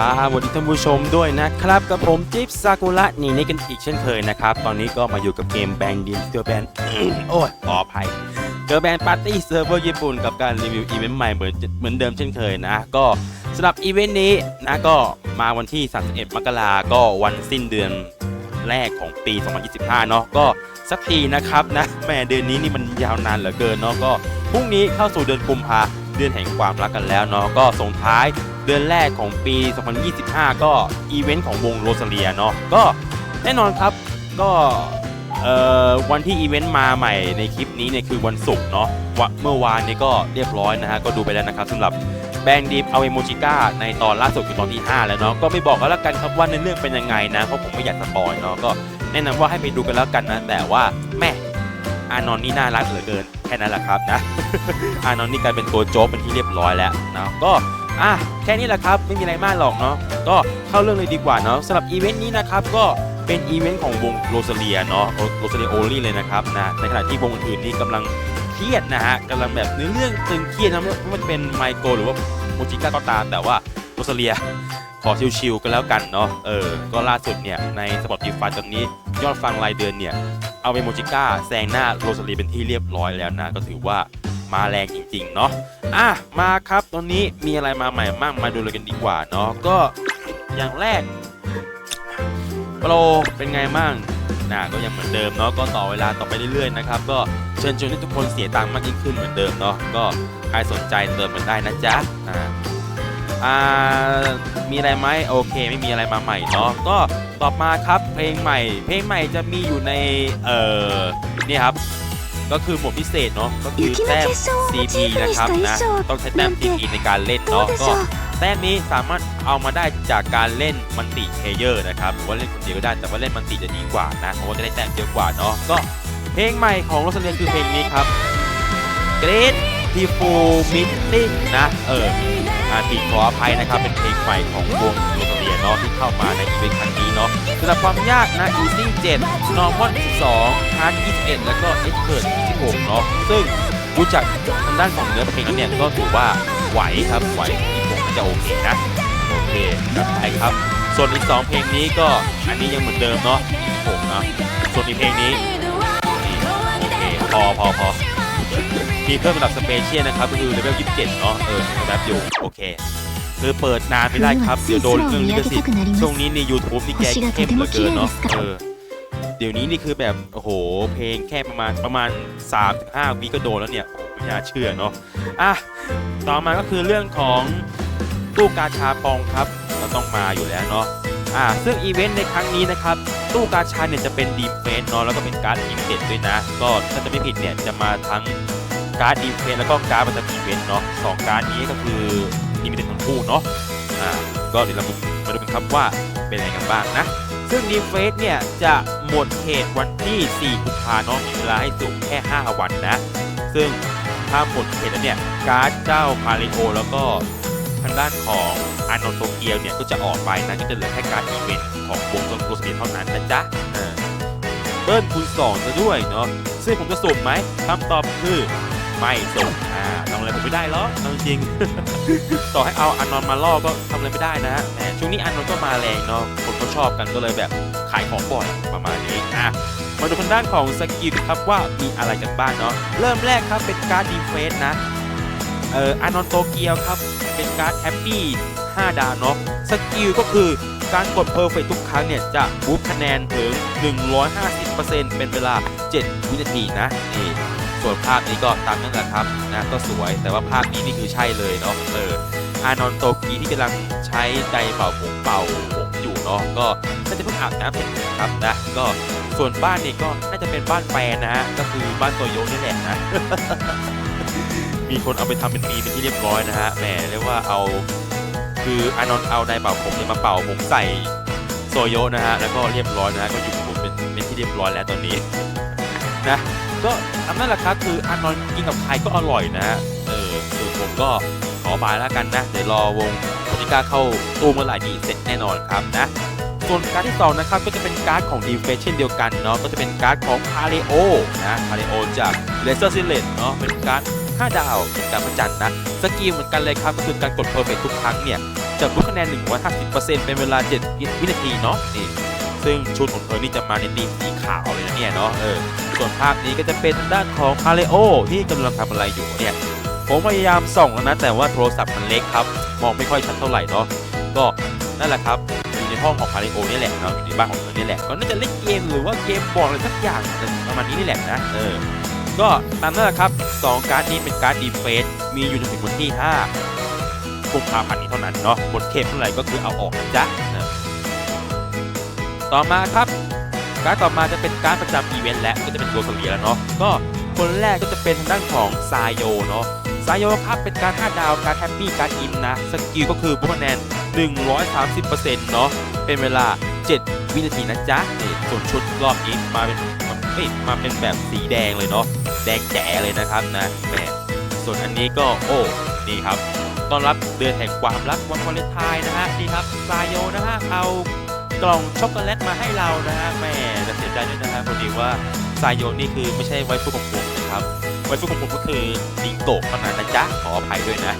สวัสดีท่านผู้ชมด้วยนะครับกับผมจิ๊บซากุระนี่นี่กันอีกเช่นเคยนะครับ ตอนนี้ก็มาอยู่กับเกมแบงดีนเจอแบนโอ้ยขออภัยเจอแบนปาร์ตี้เซิร์ฟเวอร์ญี่ปุ่นกับการรีวิวอีเวนต์ใหม่เหมือนเหมือนเดิมเช่นเคยนะ ก็สำหรับอีเวนต์นี้นะก็มาวันที่ 31 มกราก็วันสิ้นเดือนแรกของปี 2025 เนาะก็สักทีนะครับนะแหม่เดือนนี้นี่มันยาวนานเหลือเกินเนาะก็พรุ่งนี้เข้าสู่เดือนกุมภาเดือนแห่งความรักกันแล้วเนาะก็ส่งท้าย ดือนแรกของปี 2025 ก็อีเวนต์ของวงโรซาเลียเนาะก็แน่นอนครับก็วันที่อีเวนต์มาใหม่ในคลิปนี้เนี่ยคือวันศุกร์เนาะเมื่อวานนี้ก็เรียบร้อยนะฮะ ก็ดูไปแล้วนะครับสำหรับแบงดีฟเอาเอโมจิก้าในตอนล่าสุดคือตอนที่ 5 แล้วเนาะก็ไม่บอกกันแล้วกันครับว่าในเรื่องเป็นยังไงนะ เพราะผมไม่อยากสปอยเนาะก็แนะนำว่าให้ไปดูกันแล้วกันนะ แต่ว่าแม่อานอนนี่น่ารักเหลือเกินแค่นั้นแหละครับนะ อานอนนี่กลายเป็นตัวโจ๊กเป็นที่เรียบร้อยแล้วนะก็ อะแค่นี้แหละครับไม่มีอะไรมากหรอกเนาะก็เข้าเรื่องเลยดีกว่าเนาะสำหรับอีเวนต์นี้นะครับก็เป็นอีเวนต์ของวงโรซาเลียเนาะโรซาเลียโอลี่เลยนะครับนะในขณะที่วงอื่นๆนี่กำลังเครียดนะฮะกำลังแบบเนื้อเรื่องตึงเครียดนะไม่ว่าจะเป็นไมโกหรือว่าโมจิก้าก็ตามแต่ว่าโรซาเลียขอชิวๆกันแล้วกันเนาะเออก็ล่าสุดเนี่ยในสปอติฟายตอนนี้ยอดฟังรายเดือนเนี่ยเอาเโมจิก้าแซงหน้าโรซาเลียเป็นที่เรียบร้อยแล้วนะก็ถือว่า มาแรงจริงๆเนาะอะมาครับตอนนี้มีอะไรมาใหม่มั่งมาดูเลยกันดีกว่าเนาะก็อย่างแรกโปรเป็นไงมั่งนะก็ยังเหมือนเดิมเนาะก็ต่อเวลาต่อไปเรื่อยๆนะครับก็เชิญชวนให้ทุกคนเสียตังค์มากยิ่งขึ้นเหมือนเดิมเนาะก็ใครสนใจเติมมันได้นะจ๊ะอ่าอ่ามีอะไรไหมโอเค ไม่มีอะไรมาใหม่เนาะก็ต่อมาครับเพลงใหม่ เพลงใหม่จะมีอยู่ในเอ่อนี่ครับ ก็คือหมวดพิเศษเนาะก็คือแต้ม CP นะครับนะต้องใช้แต้ม CP ในการเล่นเนาะก็แต้มนี้สามารถเอามาได้จากการเล่นมันติเพเยอร์นะครับหรือว่าเล่นคนเดียวก็ได้แต่ว่าเล่นมันติจะดีกว่านะเพราะว่าจะได้แต้มเยอะกว่าเนาะก็เพลงใหม่ของโรสเลียคือเพลงนี้ครับเกรด e o p l e Meeting นะ เอออาทีขออภัยนะครับ เป็นเพลงใหม่ของวงโรสเลียเนาะที่เข้ามาในอีเวนต์ครั้งนี้เนาะสำหรับความยากนะ Easy 7 Normal 12 Hard 21 แล้วก็ Expert 26 เนาะซึ่งรู้จักทางด้านของเนื้อเพลงแล้วเนี่ยก็ถือว่าไหวครับไหวที่ผมจะโอเคนะโอเคจัดไปครับ ส่วนอีก 2 เพลงนี้ก็อันนี้ยังเหมือนเดิมเนาะผมนะส่วนอีกเพลงนี้โอเคพอพอพอ มีเพิ่มระดับสเปเชียลนะครับก็คือเลเวล27 เนาะเออแบบอยู่โอเคคือเปิดนานไม่ได้ครับ เดี๋ยวโดนเรื่องลิขสิทธิ์ช่วงนี้ใน YouTube นี่แกเข้มเหลือเกินเนาะเออเดี๋ยวนี้นี่คือแบบโอ้โหเพลงแค่ประมาณประมาณ3-5วิก็โดนแล้วเนี่ยโอ้ไม่น่าเชื่อเนาะอะต่อมาก็คือเรื่องของตู้กาชาปองครับก็ต้องมาอยู่แล้วเนาะอ่าซึ่งอีเวนต์ในครั้งนี้นะครับตู้กาชาเนี่ยจะเป็นดีเฟนเนาะแล้วก็เป็นการ์ดทีมเด็ดด้วยนะ ก็ถ้าจะไม่ผิดเนี่ยจะมาทั้ง การ์ดดีเฟนแล้วก็การ์ดประจำอีเวนเนาะสองการ์ดนี้ก็คือดีมเด็ดทั้งคู่เนาะอ่าก็เดี๋ยวเรามาดูกันครับว่าเป็นอะไรกันบ้างนะ ซึ่งดีเฟสเนี่ยจะหมดเขตวันที่ 4 กุมภาเนาะมีเวลาให้สุ่มแค่ 5 วันนะ ซึ่งถ้าหมดเขตแล้วเนี่ยการ์ดเจ้าพาริโอแล้วก็ทางด้านของอานนโตเกียวเนี่ยก็จะออกไปนะก็จะเหลือแค่การอีเวนต์ของวงโรสเบียเท่านั้นนะจ๊ะเออเบิ้ลคูณสองซะด้วยเนาะซึ่งผมจะสุ่มไหมคำตอบคือ ไม่สุ่มอ่าทำอะไรผมไม่ได้หรอกเอาจริง ต่อให้เอาอานนท์มาล่อก็ทำอะไรไม่ได้นะแหมช่วงนี้อานนท์ก็มาแรงเนาะคนก็ชอบกันก็เลยแบบขายของบ่อยประมาณนี้อะมาดูทางด้านของสกิลครับว่ามีอะไรกันบ้างเนาะเริ่มแรกครับเป็นการ์ดดีเฟสนะเอ่ออานนโตเกียวครับ เป็นการ์ดแฮปปี้5ดาวเนาะสกิลก็คือการกดเพอร์เฟทุกครั้งเนี่ย จะบูฟคะแนนถึง 150%เป็นเวลา 7 วินาทีนะนี่ ส่วนภาพนี้ก็ตามนั้นแหละครับนะก็สวยแต่ว่าภาพนี้นี่คือใช่เลยเนาะเอออานอนโตกีที่กำลังใช้ไดร์เป่าผมเป่าผมอยู่เนาะก็น่าจะเพิ่งอาบน้ำเสร็จครับนะก็ส่วนบ้านนี่ก็น่าจะเป็นบ้านแฟนนะฮะก็คือบ้านโตโยนี่แหละนะมีคนเอาไปทำเป็นมีเป็นที่เรียบร้อยนะฮะแหมเรียกว่าเอาคืออานอนเอาไดร์เป่าผมเนี่ยมาเป่าผมใส่โซโยนะฮะแล้วก็เรียบร้อยนะฮะก็อยู่ผมเป็นเป็นที่เรียบร้อยแล้วตอนนี้นะ ก็นั่นแหละครับคืออานนกินกับใครก็อร่อยนะฮะเออคือผมก็ขอบายแล้วกันนะเดี๋ยวรอวงโปรติก้าเข้าตู้เมื่อไหร่ดีเสร็จแน่นอนครับนะส่วนการ์ดที่สองนะครับก็จะเป็นการ์ดของดีเฟเช่นเดียวกันเนาะก็จะเป็นการ์ดของพาเลโอนะพาเลโอจากเลเซอร์ซิเลตเนาะเป็นการ์ด5ดาวเป็นการประจันนะสกิลเหมือนกันเลยครับก็คือการกดเพอร์เฟทุกครั้งเนี่ยจะบูคะแนน150%เป็นเวลา 7 วินาทีเนาะนี่ ซึ่งชุดของเธอนี่จะมาในธีมสีขาวเลยนะเนี่ยเนาะเออส่วนภาพนี้ก็จะเป็นด้านของพาเลโอที่กำลังทำอะไรอยู่เนี่ยผมพยายามส่องแล้วนะแต่ว่าโทรศัพท์มันเล็กครับ มองไม่ค่อยชัดเท่าไหร่เนาะก็นั่นแหละครับอยู่ในห้องของพาเลโอนี่แหละเนาะอยู่ในบ้านของเธอนี่แหละก็น่าจะเล่นเกมหรือว่าเกมบอร์ดอะไรสักอย่างประมาณนี้นี่แหละนะเออก็ตามนั้นแหละครับสองการ์ดนี้เป็นการ์ดดีเฟสมีอยู่จนถึงวันที่5กุมภาพันธ์นี้เท่านั้นเนาะหมดเขตเมื่อไหร่ก็คือเอาออกนะจ๊ะ ต่อมาครับ การต่อมาจะเป็นการประจำอีเวนต์และก็จะเป็นโรสเลียแล้วเนาะก็คนแรกก็จะเป็นทางด้านของซายโยเนาะซายโยครับเป็นการ5ดาวการแฮปปี้การอินนะสกิลก็คือบุคะแนน130%เนาะเป็นเวลา 7 วินาทีนะจ๊ะนี่ส่วนชุดรอบนี้มาเป็นเอ้ยมาเป็นแบบสีแดงเลยเนาะแดงแจ๋เลยนะครับนะแหมส่วนอันนี้ก็โอ้นี่ครับต้อนรับเดือนแห่งความรักวันวาเลนไทน์นะฮะนี่ครับซายโยนะฮะเอา กล่องช็อกโกแลตมาให้เรานะฮะแม่แต่เสียใจด้วยนะฮะพอดีว่าซายโยนี่คือไม่ใช่ไวฟูของผมนะครับไวฟูของผมก็คือลิงโกะเท่านั้นนะจ๊ะขออภัยด้วยนะ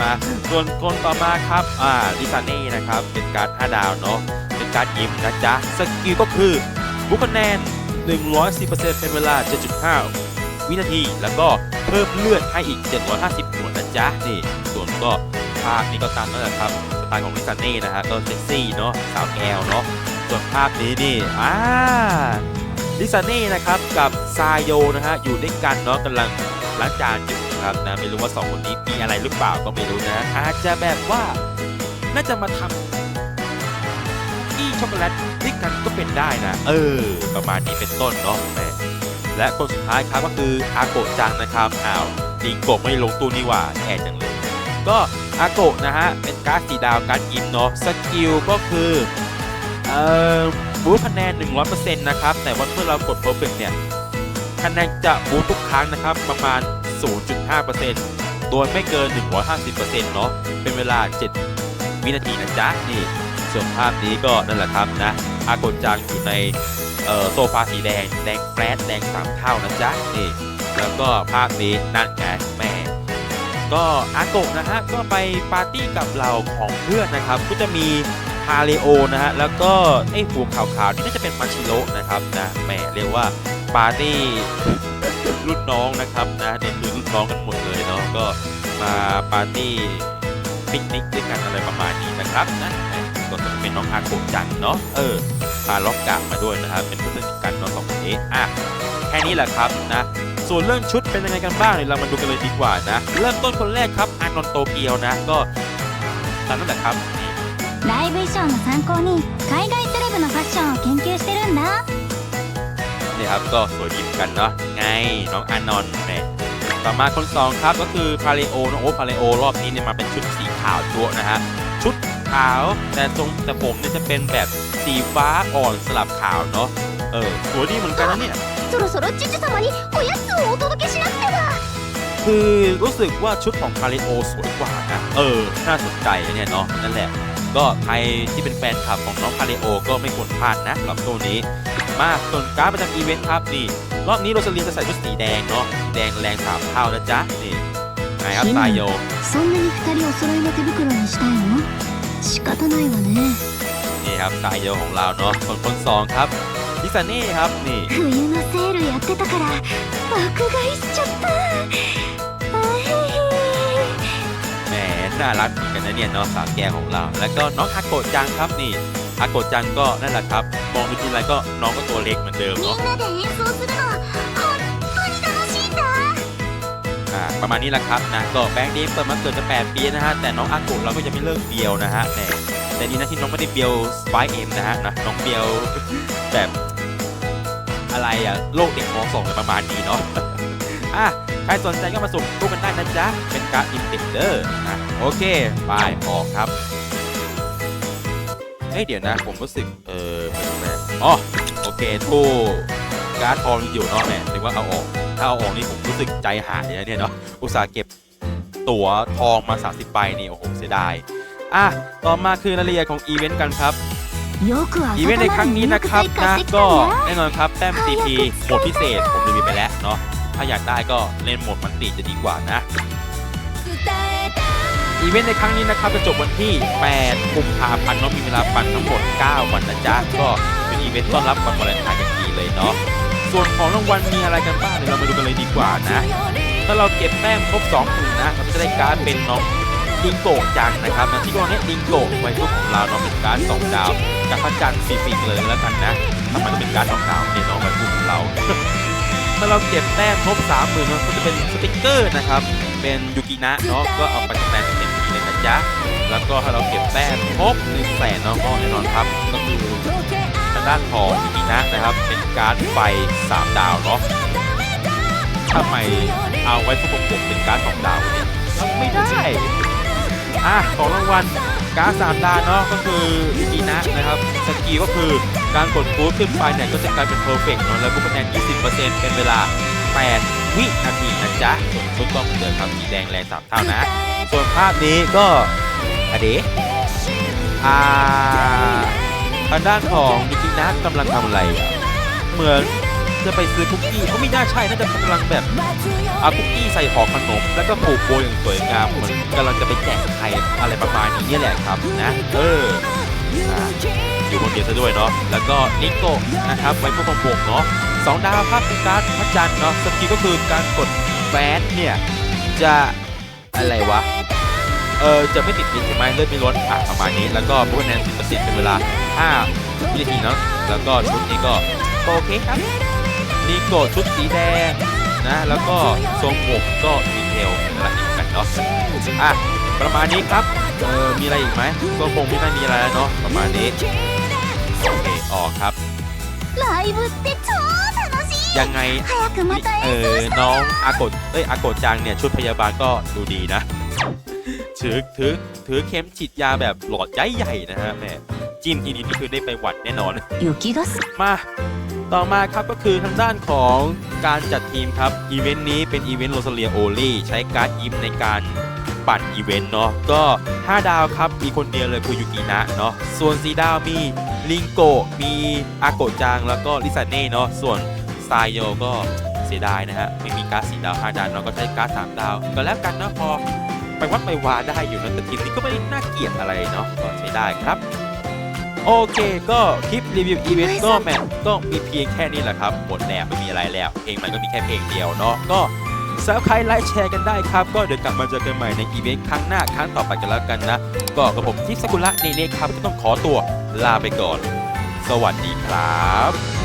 มาส่วนคนต่อมาครับอ่าลิซาเน่นะครับเป็นการ์ด5ดาวเนาะเป็นการ์ดยิ้มนะจ๊ะสกิลก็คือบุคคะแนน 110%เป็นเวลา 7.5 วินาทีแล้วก็เพิ่มเลือดให้อีก 750หน่วยนะจ๊ะนี่ส่วนก็ภาพนี้ก็ตามนั่นแหละครับ ไตล์ของลิซาเน่นะฮะก็เซ็กซี่เนาะสาวแก้วเนาะส่วนภาพนี้นี่อ่าลิซาเน่นะครับกับซาโยนะฮะอยู่ด้วยกันเนาะกำลังล้างจานอยู่นะครับนะไม่รู้ว่าสองคนนี้มีอะไรหรือเปล่าก็ไม่รู้นะอาจจะแบบว่าน่าจะมาทำที่ช็อกโกแลตด้วยกันก็เป็นได้นะ เออ ประมาณนี้เป็นต้นเนาะแหมและคนสุดท้ายครับก็คืออาโกะจังนะครับอ้าวลิงโกะไม่ลงตู้นี่หว่าแย่จังเลยก็ อาโกะนะฮะ เป็นการ์ดสีดาวการ์ดยิมเนาะสกิลก็คือเอ่อบูทคะแนน 100%นะครับ แต่ว่าเมื่อเรากด perfect เนี่ย คะแนนจะบูททุกครั้งนะครับ ประมาณ 0.5%โดยไม่เกิน 150%เนาะเป็นเวลา 7 วินาทีนะจ๊ะนี่ส่วนภาพนี้ก็นั่นแหละครับนะอาโกจังอยู่ในโซฟาสีแดง แดงแปรดแดง3เท่านะจ๊ะนี่แล้วก็ภาพนี้นั่นไงแม่ ก็อาโกะนะฮะก็ไปปาร์ตี้กับเราของเพื่อนนะครับก็จะมีพาเลโอนะฮะแล้วก็ไอ้หัวขาวๆนี่น่าจะเป็นมาชิโร่นะครับนะแหมเรียกว่าปาร์ตี้รุ่นน้องนะครับนะเนี่ยคือรุ่นน้องกันหมดเลยเนาะก็มาปาร์ตี้ปิกนิกด้วยกันอะไรประมาณนี้นะครับนะก็จะเป็นน้องอาโกะจังเนาะเออพาล็อกกะมาด้วยนะครับเป็นเพื่อนกันเนาะสองคนนี้อะแค่นี้แหละครับนะ ส่วนเรื่องชุดเป็นยังไงกันบ้างเดี๋ยวเรามาดูกันเลยดีกว่านะเริ่มต้นคนแรกครับอานนท์โตเกียวนะก็ตามนั้นแหละครับนี่ ライブ衣装の参考に海外セレブのファッションを研究してるんだ นี่ครับก็สวยดีเหมือนกันเนาะไงน้องอานนท์เนี่ยต่อมาคนสองครับก็คือพาเลโอน้องโอ๊พาเลโอรอบนี้เนี่ยมาเป็นชุดสีขาวจั๊วะนะฮะชุดขาวแต่ทรงแต่ผมเนี่ยจะเป็นแบบสีฟ้าอ่อนสลับขาวเนาะเออสวยดีเหมือนกันนะเนี่ย そろそろチュチュ様におやつをお届けしなくては คือรู้สึกว่าชุดของพาเลโอสวยกว่านะเออน่าสนใจเนี่ยเนาะนั่นแหละ ก็ใครที่เป็นแฟนคลับของน้องพาเลโอก็ไม่ควรพลาดนะสำหรับตัวนี้ มาส่วนการ์ดประจำอีเวนต์ครับนี่ รอบนี้โรสเลียจะใส่ชุดสีแดงเนาะสีแดงแรงสามเท่านะจ๊ะ นี่ไงครับตายโย そんなに二人お揃いの手袋にしたいの仕方ないわね นี่ครับตายโยของเราเนาะส่วนคนสองครับลิซาเน่ครับ นี่ 冬のセール やってたから爆買いしちゃったあへへ แหมน่ารักเหมือนกันนะเนี่ยเนาะสาวแก่ของเรา แล้วก็น้องอาโกะจังครับนี่อาโกะจังก็นั่นแหละครับ มองดูทีไรก็น้องก็ตัวเล็กเหมือนเดิม み เนาะ んなで演奏するの本当に楽しいんだ อ่าประมาณนี้แหละครับนะก็แบงค์นี้เปิดมาเกิดจะ8ปีนะฮะแต่น้องอาโกะเราก็ยังไม่เลิกเบียวนะฮะแหมแต่ดีนะที่น้องไม่ได้เบียวสปายเอ็มนะฮะนะน้องเบียว แบบ อะไรอะโลกเด็กมสองประมาณนี้เนาะอะใครสนใจก็มาสุ่มตู้กันได้นะจ๊ะ เป็นการอินเด็กเดอร์นะโอเคบายออกครับเฮ้ยเดี๋ยวนะ ผมรู้สึก เอออ๋อโอเคตู้การ์ดทองอยู่เนาะแม่ถึงว่าเอาออก ถ้าเอาออกนี่ผมรู้สึกใจหายนะเนี่ยเนาะอุตส่าห์เก็บตั๋วทองมา 30ใบนี่โอ้โหเสียดายอะต่อมาคือรายละเอียดของอีเวนต์กันครับ อีเวนต์ในครั้งนี้นะครับนะก็แน่นอนครับแต้มพีโหมดพิเศษผมรีวิวไปแล้วเนาะถ้าอยากได้ก็เล่นโหมดมันตีจะดีกว่านะอีเวนต์ในครั้งนี้นะครับจะจบวันที่ 8 กุมภาพันธ์เนาะมีเวลาปั่นทั้งหมด 9 วันนะจ๊ะก็เป็นอีเวนต์ต้อนรับวันวาเลนไทน์กันดีเลยเนาะส่วนของรางวัลมีอะไรกันบ้างเดี๋ยวเรามาดูกันเลยดีกว่านะ ถ้าเราเก็บแต้มครบ2หมื่นนะเราจะได้การ์ดเป็นน้อง ดิงโกจังนะครับนะที่กองนี้ดิงโกไว้พวกของเราเนาะเป็นการ์ดสองดาวกับพระจันทร์สีปีเลยแล้วกันนะถ้ามันจะเป็นการ์ดสองดาวเนี่ยน้องไว้พวกของเราถ้าเราเก็บแต้มครบสามหมื่นก็จะเป็นสติกเกอร์นะครับ เป็นยูกินะเนาะก็เอาไปแต้มเต็มที่เลยนะจ๊ะแล้วก็ถ้าเราเก็บแต้มครบหนึ่งแสนเนาะก็แน่นอนครับก็คือทางด้านของยูกินะนะครับ เป็นการไฟสามดาวเนาะทำไมเอาไว้พวกผมเป็นการ์ดสองดาวเนี่ยไม่ได้ อะของรางวัลการ์ดสามดาวเนาะก็คือยูกินะนะครับสกีก็คือการกดฟูดขึ้นไปเนี่ยก็จะกลายเป็นเพอร์เฟกต์เนาะแล้วก็คะแนน 20%เป็นเวลา 8 วินาทีนะจ๊ะส่วนชุดก็เหมือนเดิมครับสีแดงแรงสามเท่านะ ส่วนภาพนี้ก็อะเดะอ่าทางด้านของยูกินะกำลังทำอะไร เหมือน จะไปซื้อคุกกี้เขาไม่น่าใช่น่าจะกำลังแบบเอาคุกกี้ใส่ห่อขนม แล้วก็ผูกโบอย่างสวยงามเหมือนกำลังจะไปแจกใครอะไรประมาณนี้นี่แหละครับนะเอออยู่คนเดียวซะด้วยเนาะแล้วก็นิโก้นะครับไว้พวกของบกเนาะสองดาวครับเป็นการพระจันทร์เนาะสกิลก็คือการกดแบนเนี่ยจะอะไรวะเออจะไม่ติดดินใช่ไหมเลือดไม่ลดอะประมาณนี้แล้วก็พวกแนนสิบปร์เซ็นต์เป็นเวลา5วินาทีเนาะแล้วก็ชุดนี้ก็โอเคครับ นีโกดชุดสีแดงนะ แล้วก็ทรงผมก็ดีเทลอะไรอีกกันเนาะอะประมาณนี้ครับเออมีอะไรอีกไหมก็คงไม่น่ามีอะไรแล้วเนาะประมาณนี้โอเคออกครับยังไงเออน้องอากดเอ้ยอากดจังเนี่ยชุดพยาบาลก็ดูดีนะถือถือถือเข็มฉีดยาแบบหลอดใหญ่ๆนะฮะแม่จิ้มทีนี้นี่คือได้ไปหวัดแน่นอนมา ต่อมาครับก็คือทางด้านของการจัดทีมครับอีเวนต์นี้เป็นอีเวนต์โรซาเลียโอลี่ใช้การ์ดยิมในการปั่นอีเวนต์เนาะก็ 5 ดาวครับ มีคนเดียวเลยคือยูกินะเนาะส่วน4ดาวมีลิงโกมีอาโกจังแล้วก็ลิซาเน่เนาะส่วนไซโยก็เสียดายนะฮะไม่มีการ์ด4ดาว5ดาวเนาะก็ใช้การ์ด3ดาว ก็แล้วกันนะพอไปวัดไปวาได้อยู่นะแต่ทีมนี้ก็ไม่ได้น่าเกลียดอะไรเนาะก็ใช้ได้ครับ โอเคก็คลิป รีวิวอีเวนต์ก็แมทก็มีเพียงแค่นี้แหละครับหมดแล้วไม่มีอะไรแล้วเพลงมันก็มีแค่เพลงเดียวเนาะก็ซับใครไลค์แชร์กันได้ครับ ก็เดี๋ยวกลับมาเจอกันใหม่ในอีเวนต์ครั้งหน้าครั้งต่อไปกันแล้วกันนะ ก็กับผมทิพย์สกุละเนเน่ครับก็ต้องขอตัวลาไปก่อน สวัสดีครับ